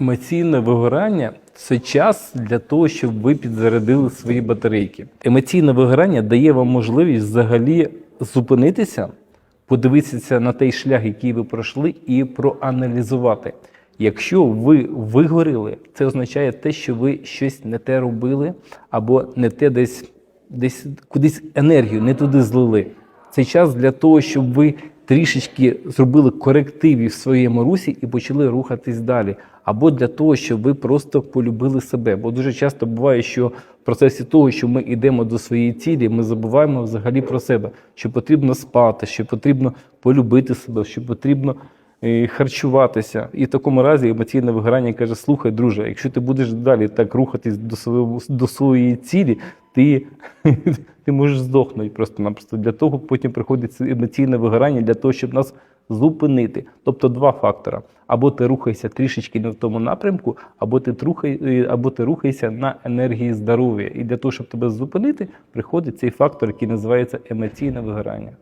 Емоційне вигорання це час для того, щоб ви підзарядили свої батарейки. Емоційне вигорання дає вам можливість взагалі зупинитися, подивитися на той шлях, який ви пройшли, і проаналізувати. Якщо ви вигоріли, це означає те, що ви щось не те робили, або не те десь, десь кудись енергію не туди злили. Це час для того, щоб ви трішечки зробили корективів в своєму русі і почали рухатись далі. Або для того, щоб ви просто полюбили себе. Бо дуже часто буває, що в процесі того, що ми йдемо до своєї цілі, ми забуваємо взагалі про себе, що потрібно спати, що потрібно полюбити себе, що потрібно харчуватися. І в такому разі емоційне вигорання каже: слухай, друже, якщо ти будеш далі так рухатись до свого до своєї цілі, ти, ти можеш здохнути просто-напросто. Для того потім приходить емоційне вигорання для того, щоб нас зупинити. Тобто два фактора: або ти рухаєшся трішечки не в тому напрямку, або ти рухай, е, або ти рухаєшся на енергії здоров'я. І для того, щоб тебе зупинити, приходить цей фактор, який називається емоційне вигорання.